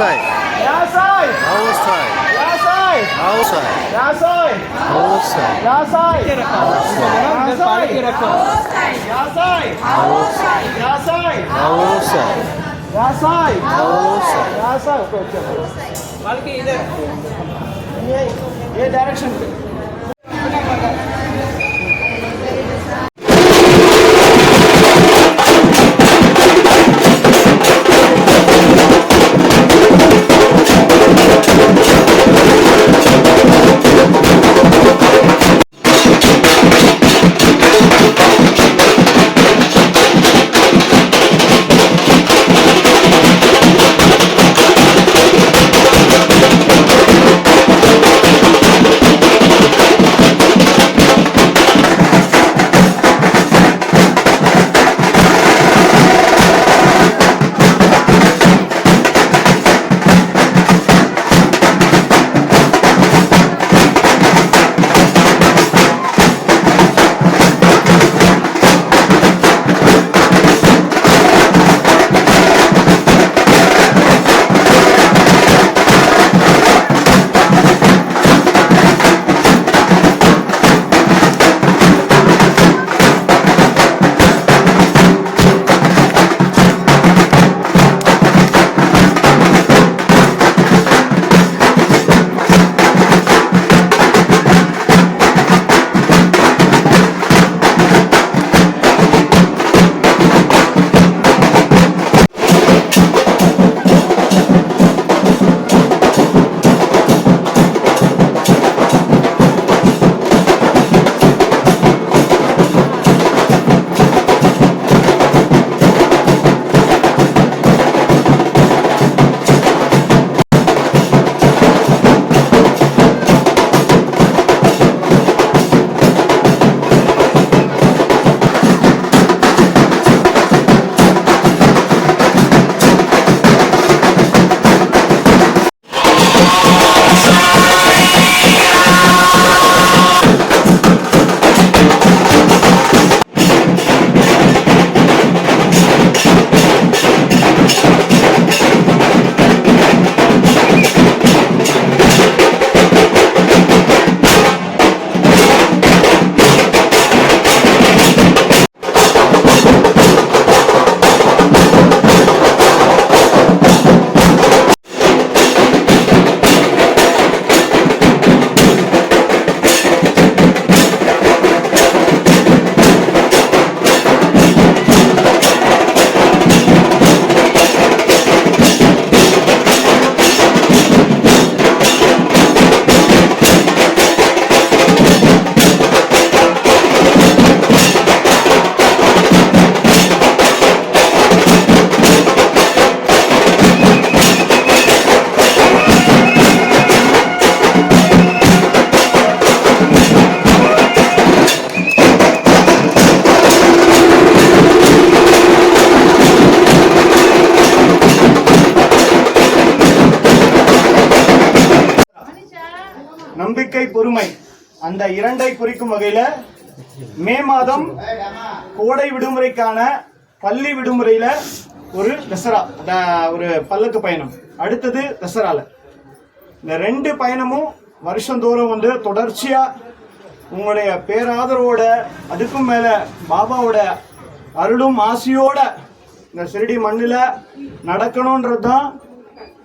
Outside. Yasai. Outside. Yasai. Outside. Yasai. Outside. Yasai. Yasai. Yasai. Outside. Yasai. Outside. Yasai. Outside. Yasai. Okay, okay. Balki इधर ये ये direction पे இயற்கை பொறுமை. அந்த இரண்டை குறிக்கும் வகையில மே மாதம் கோடை விடுமுறைக்கான பள்ளி விடுமுறையில ஒரு தசரா ஒரு பல்லக்கு பயணம். அடுத்தது தசரால. இந்த ரெண்டு பயணமும் வருஷந்தோறும் வந்து தொடர்ச்சியா உங்களுடைய பேராதரவோட அதுக்கும் மேல பாபாவோட அருளும் ஆசையோட இந்த சிறுடி மண்ணில் நடக்கணுன்றது தான்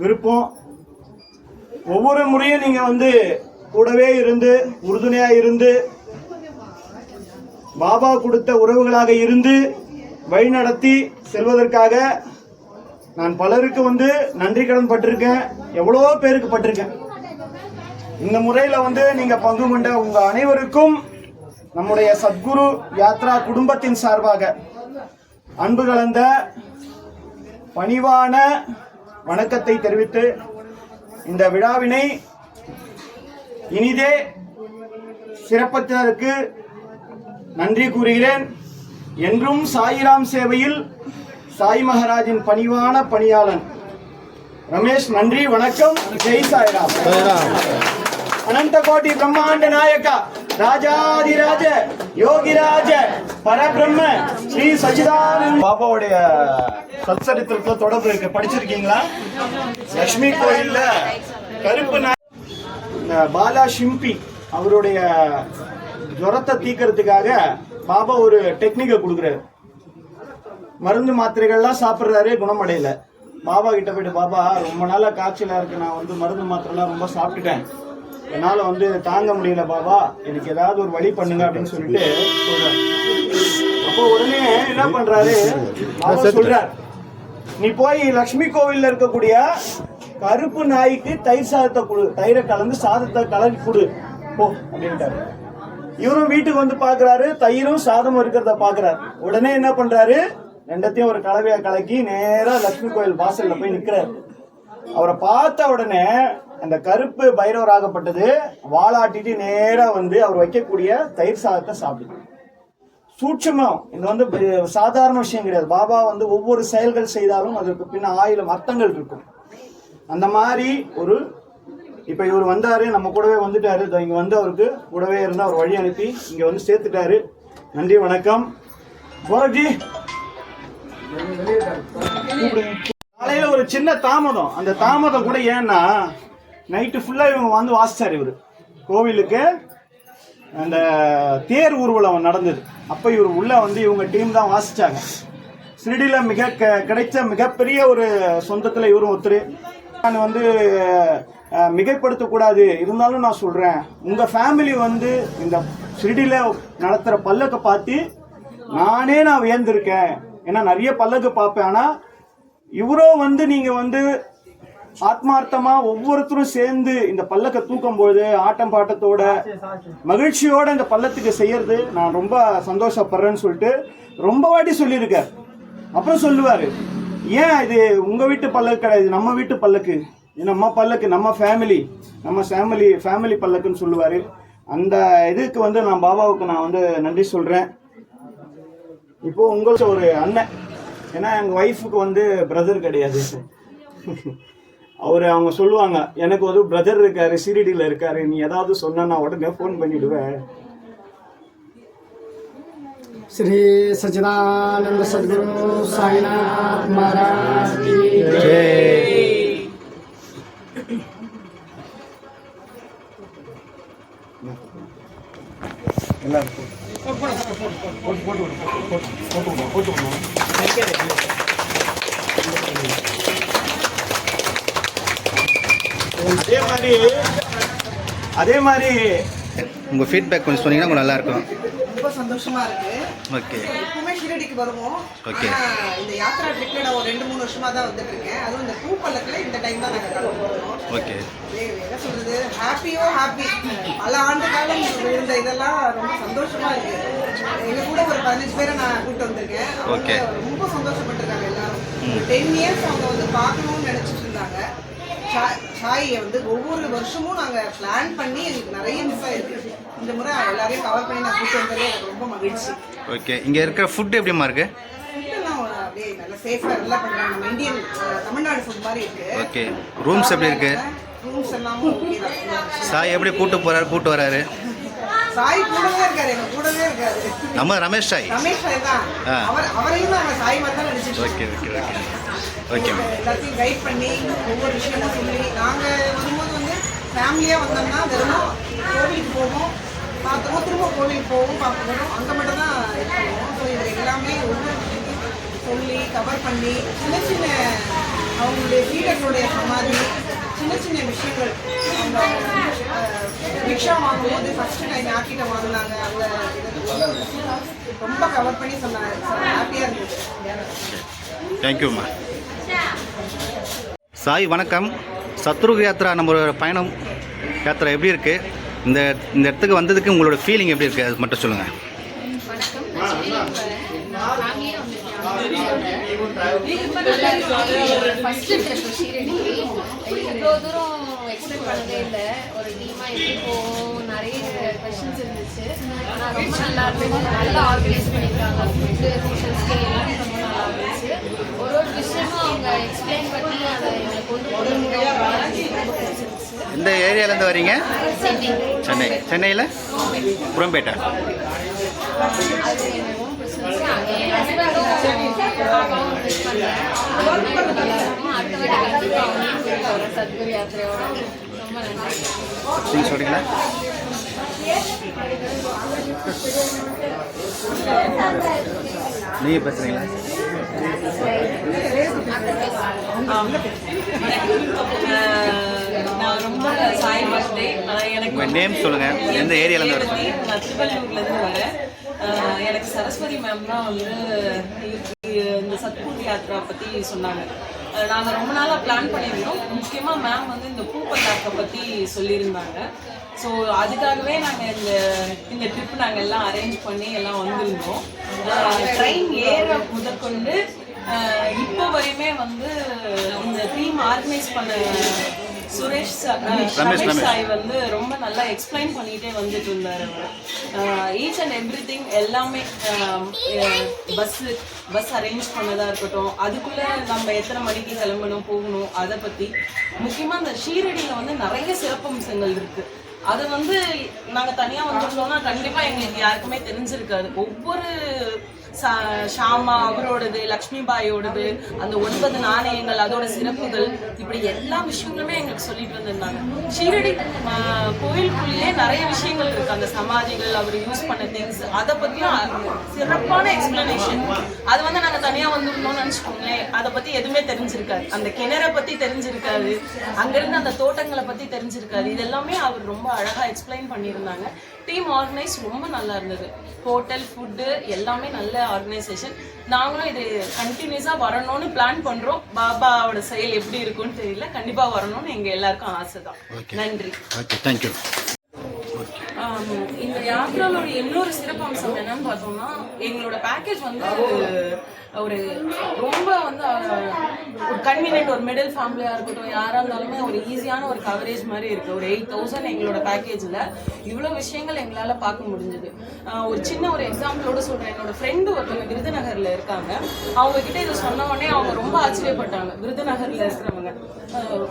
விருப்பம். ஒவ்வொரு முறையும் நீங்கள் வந்து கூடவே இருந்து உறுதுணையாக இருந்து பாபா கொடுத்த உறவுகளாக இருந்து வழிநடத்தி செல்வதற்காக நான் பலருக்கு வந்து நன்றி கடன் பட்டிருக்கேன். எவ்வளோ பேருக்கு பட்டிருக்கேன். இந்த முறையில் வந்து நீங்கள் பங்கு கொண்ட உங்கள் அனைவருக்கும் நம்முடைய சத்குரு யாத்ரா குடும்பத்தின் சார்பாக அன்பு கலந்த பணிவான வணக்கத்தை தெரிவித்து இந்த விழாவினை இனிதே சிறப்பத்தினருக்கு நன்றி கூறுகிறேன். என்றும் சாயிராம் சேவையில் சாய் மகாராஜின் பணிவான பணியாளன் ரமேஷ் நன்றி வணக்கம். ஜெய் சாய்ராம். Jai Ram. அனந்த கோட்டி பிரம்மாண்ட நாயக்கா ராஜாதிராஜ யோகிராஜ பரபிரம்ம ஸ்ரீ சச்சிதானந்த. பாபாவுடைய சத்சரித்திரத்துல தொடர்பு இருக்கு. படிச்சிருக்கீங்களா? லட்சுமி கோயில்ல கருப்பு பாலா ஷிம்பி அவருடைய ஜுரத்தை தீக்கிறதுக்காக பாபா ஒரு டெக்னிக்கை கொடுக்குறாரு. மருந்து மாத்திரைகள்லாம் சாப்பிட்றாரு குணமடையல. பாபா கிட்ட போயிட்டு பாபா ரொம்ப நாளா காய்ச்சலா இருக்கு. நான் வந்து மருந்து மாத்திரைலாம் ரொம்ப சாப்பிட்டுட்டேன். என்னால வந்து தாங்க முடியல பாபா. எனக்கு ஏதாவது ஒரு வழி பண்ணுங்க அப்படின்னு சொல்லிட்டு சொல்றாரு. அப்போ உடனே என்ன பண்றாரு? பாபா சொல்றார் நீ போய் லக்ஷ்மி கோவில்ல இருக்கக்கூடிய கருப்பு நாய்க்கு தயிர் சாதத்தை கொடு தயிரை கலந்து சாதத்தை கலந்து கொடு. போ அப்படின்ட்டாரு. இவரும் வீட்டுக்கு வந்து பாக்குறாரு தயிரும் சாதமும் இருக்கிறத பாக்குறாரு. உடனே என்ன பண்றாரு? ரெண்டத்தையும் ஒரு கலவையா கலக்கி நேரா லட்சுமி கோயில் வாசல்ல போய் நிக்கிறாரு. அவரை பார்த்த உடனே அந்த கருப்பு பைரவராகப்பட்டது வாளாட்டிட்டு நேரா வந்து அவர் வைக்கக்கூடிய தயிர் சாதத்தை சாப்பிடுது. சூட்சமம். இது வந்து சாதாரண விஷயம் கிடையாது. பாபா வந்து ஒவ்வொரு செயல்கள் செய்தாலும் அதற்கு பின்ன ஆயிரம் அர்த்தங்கள் இருக்கும். அந்த மாதிரி ஒரு இப்ப இவர் வந்தாரு நம்ம கூடவே வந்துட்டாரு. இதோ இங்க வந்து அவருக்கு கூடவே இருந்து அவர் வழி அனுப்பி இங்க வந்து சேர்த்துட்டாரு. நன்றி வணக்கம். கோரஜி காலையில ஒரு சின்ன தாமதம். அந்த தாமதம் கூட ஏன்னா நைட்டு ஃபுல்லா இவங்க வந்து வாசிச்சார் இவர். கோவிலுக்கு அந்த தேர் ஊர்வலம் நடந்தது. அப்ப இவர் உள்ள வந்து இவங்க டீம் தான் வாசிச்சாங்க. சிறிடில மிக க- கிடைச்ச மிகப்பெரிய ஒரு சொந்தத்துல இவரும் ஒருத்தர். நான் வந்து மிகைப்படுத்தக்கூடாது. இருந்தாலும் நான் சொல்கிறேன் உங்கள் ஃபேமிலி வந்து இந்த ஷிரடியில் நடத்துகிற பல்லக்கை பார்த்து நானே நான் வியந்திருக்கேன். ஏன்னா நிறைய பல்லக்கு பார்ப்பேன். ஆனால் இவரோ வந்து நீங்கள் வந்து ஆத்மார்த்தமாக ஒவ்வொருத்தரும் சேர்ந்து இந்த பல்லக்கை தூக்கும் பொழுது ஆட்டம் பாட்டத்தோட மகிழ்ச்சியோட இந்த பள்ளத்துக்கு செய்யறது நான் ரொம்ப சந்தோஷப்படுறேன்னு சொல்லிட்டு ரொம்ப வாட்டி சொல்லியிருக்கார். அப்புறம் சொல்லுவார். ஏன் இது உங்க வீட்டு பல்லக்கு கிடையாது? நம்ம வீட்டு பல்லக்கு. இது நம்ம பல்லக்கு நம்ம ஃபேமிலி நம்ம ஃபேமிலி ஃபேமிலி பல்லக்குன்னு சொல்லுவாரு. அந்த இதுக்கு வந்து நான் பாபாவுக்கு நான் வந்து நன்றி சொல்றேன். இப்போ உங்களுக்கு ஒரு அண்ணன். ஏன்னா எங்க ஒய்ஃபுக்கு வந்து பிரதர் கிடையாது. அவர் அவங்க சொல்லுவாங்க எனக்கு ஒரு பிரதர் இருக்காரு சிரிடியில் இருக்காரு. நீ ஏதாவது சொன்னா நான் உடனே ஃபோன் பண்ணிடுவேன். श्री सच्चिदानंद सदगुरु साईनाथ महाराज की அதே மாதிரி அதே மாதிரி உங்கள் ஃபீட்பேக் கொஞ்சம் சொன்னீங்கன்னா கொஞ்சம் நல்லாயிருக்கும் ரொம்ப சந்தோஷமா இருக்கு ஓகே. எப்பவுமே ஷிரடிக்கு வருவோம். ஆனா, இந்த யாத்ரா ட்ரிப்ல நான் ஒரு ரெண்டு மூணு வருஷமா தான் வந்துட்டு இருக்கேன் அதுவும் இந்த பூ பல்லக்கில் இந்த டைம் தான் நாங்கள் கலந்து போகிறோம் ஓகே. என்ன சொல்றது? ஹாப்பியோ ஹாப்பி பல ஆண்டு காலம் இருந்த இதெல்லாம் ரொம்ப சந்தோஷமா இருக்கு. எங்க கூட ஒரு பதினஞ்சு பேரை நான் கூப்பிட்டு வந்திருக்கேன். Okay. ரொம்ப சந்தோஷப்பட்டிருக்காங்க எல்லாரும். டென் இயர்ஸ் அவங்க வந்து பார்க்கணும்னு நினைச்சிட்டு இருந்தாங்க. சாயை வந்து ஒவ்வொரு வருஷமும் நாங்க பிளான் பண்ணி எங்களுக்கு நிறைய மிஸ் ஆயிருக்கு. இந்த முறை எல்லாரையும் கவர் பண்ணி நான் கூப்பிட்டு வந்ததே எனக்கு ரொம்ப மகிழ்ச்சி. ஓகே இங்கே இருக்கிற ஃபுட் எப்படிமா இருக்கு? ஃபுட்டெல்லாம் அப்படியே நல்லா சேஃபாக நல்லா பண்ணுறாங்க நம்ம இந்தியன் அஹ், தமிழ்நாடு ஃபுட் மாதிரி இருக்கு. ஓகே ரூம்ஸ் எப்படி இருக்கு? ரூம்ஸ் எல்லாமும் ஓகே தான். சாய் எப்படி கூட்டு போறாரு கூட்டு வராரு? சாய் கூடவே இருக்காரு எங்க கூடவே இருக்காரு. நம்ம ரமேஷ் சாய். ரமேஷ் சாய் தான். அவர் அவரையும் நாங்க சாய் மாதிரி தான் நினைச்சிட்டு ஓகே இருக்கோம். Okay okay okay ma'am. எல்லாத்தையும் கைட் பண்ணி ஒவ்வொரு விஷயமும் சொல்லி நாங்கள் வரும்போது வந்து ஃபேமிலியாக வந்தோம்னா வெறும் கோவிலுக்கு போவோம் பார்த்தோம் திரும்ப கோவிலுக்கு போவோம் பார்க்க போகிறோம் அங்கே மட்டும் தான் இது பண்ணுவோம். ஸோ இது எல்லாமே ஒவ்வொரு விஷயத்தையும் சொல்லி கவர் பண்ணி சின்ன சின்ன அவங்களுடைய சீடர்களுடைய சமாதி சின்ன சின்ன விஷயங்கள். ரிக்ஷா வாங்கும்போது ஃபர்ஸ்ட் டைம் யார்கிட்ட வாங்கினாங்க அந்த ரொம்ப கவர் பண்ணி சொன்னாங்க. ஹாப்பியாக இருந்துச்சு தேங்க்யூம்மா சாய் வணக்கம். சத்ருக யாத்ரா நம்மளோட பயணம் யாத்ரா எப்படி இருக்கு? இந்த இந்த இடத்துக்கு வந்ததுக்கு உங்களோட ஃபீலிங் எப்படி இருக்கு? அது மட்டும் சொல்லுங்கள் தூரம் எக்ஸ்பெக்ட் பண்ணதே இல்லை. எப்படி போவோம் நிறைய கொஷின்ஸ் இருந்துச்சு. ஆனால் ரொம்ப நல்லா இருந்துச்சு. நல்லா ஆர்கனைஸ் பண்ணியிருக்காங்க. ஃபுட்டு எல்லாமே ரொம்ப நல்லா இருந்துச்சு. ஒரு ஒரு விஷயமும் அவங்க எக்ஸ்பிளைன் பண்ணி அதை எங்களுக்கு கொண்டு போகிறது ரொம்ப பிடிச்சிருந்துச்சு எந்த ஏரியாலேருந்து வரீங்க? சென்னை. சென்னை. சென்னையில்? புறம்பேட்டை. அடுத்த வாட்டி கண்டிப்பாக சத்குரு யாத்திரையோட. நீங்கள் சொல்கிறீங்களா நீங்கள் பேசுகிறீங்களா உங்கள் நேம் சொல்லுங்கள் எந்த வரீங்க நான் திருவள்ளூர்லேருந்து வரேன் எனக்கு சரஸ்வதி மேம் தான் வந்து இந்த சத்பூர் யாத்ரா பற்றி சொன்னாங்க. நாங்கள் ரொம்ப நாளாக பிளான் பண்ணியிருந்தோம். முக்கியமாக மேம் வந்து இந்த பூப்பந்தாக்கை பற்றி சொல்லியிருந்தாங்க. ஸோ அதுக்காகவே நாங்கள் இந்த இந்த ட்ரிப் நாங்கள் எல்லாம் அரேஞ்ச் பண்ணி எல்லாம் வந்திருந்தோம். ட்ரெயின் ஏற முதற்கொண்டு இப்போ வரையுமே வந்து இந்த டீம் ஆர்கனைஸ் பண்ண சுரேஷ் சா- ரமேஷ். சாய் வந்து ரொம்ப நல்லா எக்ஸ்பிளைன் பண்ணிட்டே வந்துட்டு இருந்தார் அவர். ஈச் அண்ட் எவ்ரி திங் எல்லாமே பஸ் பஸ் அரேஞ்ச் பண்ணதா இருக்கட்டும் அதுக்குள்ள நம்ம எத்தனை மணிக்கு கிளம்பணும் போகணும் அதை பத்தி. முக்கியமா இந்த ஷீரடியில வந்து நிறைய சிறப்பம்சங்கள் இருக்கு. அது வந்து நாங்க தனியா வந்திருந்தோம்னா கண்டிப்பா எங்களுக்கு யாருக்குமே தெரிஞ்சிருக்காது. ஒவ்வொரு ஷாமா அவரோடது லக்ஷ்மி பாயோடது அந்த ஒன்பது நாணயங்கள் அதோட சிறப்புகள் இப்படி எல்லா விஷயங்களுமே எங்களுக்கு சொல்லிட்டு வந்திருந்தாங்க. ஷீரடி கோயிலுக்குள்ளேயே நிறைய விஷயங்கள் இருக்கு. அந்த சமாதிகள் அவர் யூஸ் பண்ண திங்ஸ் அதை பத்தியும் சிறப்பான எக்ஸ்பிளனேஷன் அது வந்து நாங்க தனியா வந்திருந்தோம்னு நினைச்சுக்கோங்களேன். அதை பத்தி எதுவுமே தெரிஞ்சிருக்காது. அந்த கிணறை பத்தி தெரிஞ்சிருக்காது. அங்கிருந்து அந்த தோட்டங்களை பத்தி தெரிஞ்சிருக்காது. இது எல்லாமே அவர் ரொம்ப அழகா எக்ஸ்பிளைன் பண்ணியிருந்தாங்க. டீம் ஆர்கனைஸ் ரொம்ப நல்லா இருந்தது. ஹோட்டல் ஃபுட்டு எல்லாமே நல்ல ஆர்கனைசேஷன் நாங்களும் இது கண்டினியூஸாக வரணும்னு பிளான் பண்றோம். பாபாவோட செயல் எப்படி இருக்கும்னு தெரியல. கண்டிப்பா வரணும்னு எங்க எல்லாருக்கும் ஆசை தான் நன்றி. இந்த யாத்திராவோட இன்னொரு சிறப்பு அம்சம் என்னன்னு பார்த்தோம்னா எங்களோட பேக்கேஜ் வந்து ஒரு ரொம்ப வந்து ஒரு கன்வீனியன்ட் ஒரு மிடில் ஃபேமிலியாக இருக்கட்டும் யாராக இருந்தாலுமே ஒரு ஈஸியான ஒரு கவரேஜ் மாதிரி இருக்கு. ஒரு எயிட் தௌசண்ட் எங்களோட பேக்கேஜில் இவ்வளோ விஷயங்கள் எங்களால் பார்க்க முடிஞ்சது. ஒரு சின்ன ஒரு எக்ஸாம்பிளோட சொல்கிறேன் என்னோட ஃப்ரெண்டு ஒருத்தவங்க விருதுநகரில் இருக்காங்க. அவங்க கிட்ட இதை சொன்ன உடனே அவங்க ரொம்ப ஆச்சரியப்பட்டாங்க. விருதுநகரில் இருக்கிறவங்க.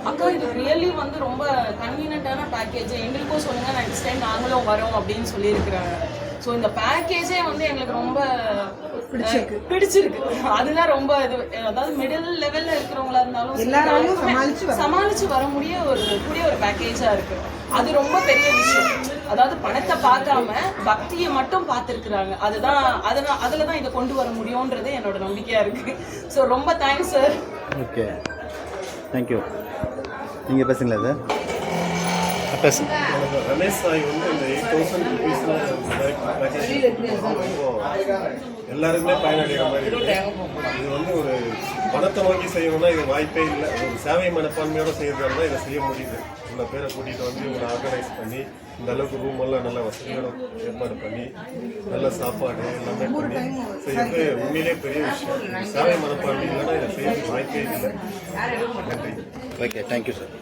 அக்கா இது ரியலி வந்து ரொம்ப கன்வீனியன்ட்டான பேக்கேஜ் எங்களுக்கும் சொல்லுங்க நெக்ஸ்ட் டைம் நாங்களும் வரோம் அப்படின்னு சொல்லி சொல்லியிருக்கிறாங்க. ஸோ இந்த பேக்கேஜே வந்து எங்களுக்கு ரொம்ப பிடிச்சிருக்கு. பிடிச்சிருக்கு. அதுதான் ரொம்ப இது அதாவது மிடில் லெவல்ல இருக்கிறவங்களா இருந்தாலும் எல்லாராலும் சமாளிச்சு சமாளிச்சு வர முடிய ஒரு கூடிய ஒரு பேக்கேஜா இருக்கு. அது ரொம்ப பெரிய விஷயம். அதாவது பணத்தை பார்க்காம பக்தியை மட்டும் பார்த்துருக்குறாங்க. அதுதான் அதனால் அதில் தான் இதை கொண்டு வர முடியும்ன்றது என்னோட நம்பிக்கையா இருக்கு. ஸோ ரொம்ப தேங்க்ஸ் சார் ஓகே தேங்க்யூ நீங்கள் பேசுங்களா சார் பேசுங்க ரமேஷ் சாய் வந்து இந்த எயிட் தௌசண்ட் ருபீஸ்ல எல்லாருக்குமே பயனடைகிற மாதிரி இது வந்து ஒரு பணத்தை நோக்கி செய்யணும்னா இது வாய்ப்பே இல்லை. ஒரு சேவை மனப்பான்மையோட செய்யறதுனால இதை செய்ய முடியுது. இவ்வளோ பேரை கூட்டிகிட்டு வந்து இவங்களை ஆர்கனைஸ் பண்ணி இந்த அளவுக்கு ரூம் எல்லாம் நல்ல வசதியோட ஏற்பாடு பண்ணி நல்ல சாப்பாடு எல்லாமே பண்ணி செய்யறது உண்மையிலே பெரிய விஷயம். சேவை மனப்பான்மை இல்லைன்னா இதை செய்யறதுக்கு வாய்ப்பே இல்லை. நன்றி. Okay thank you sir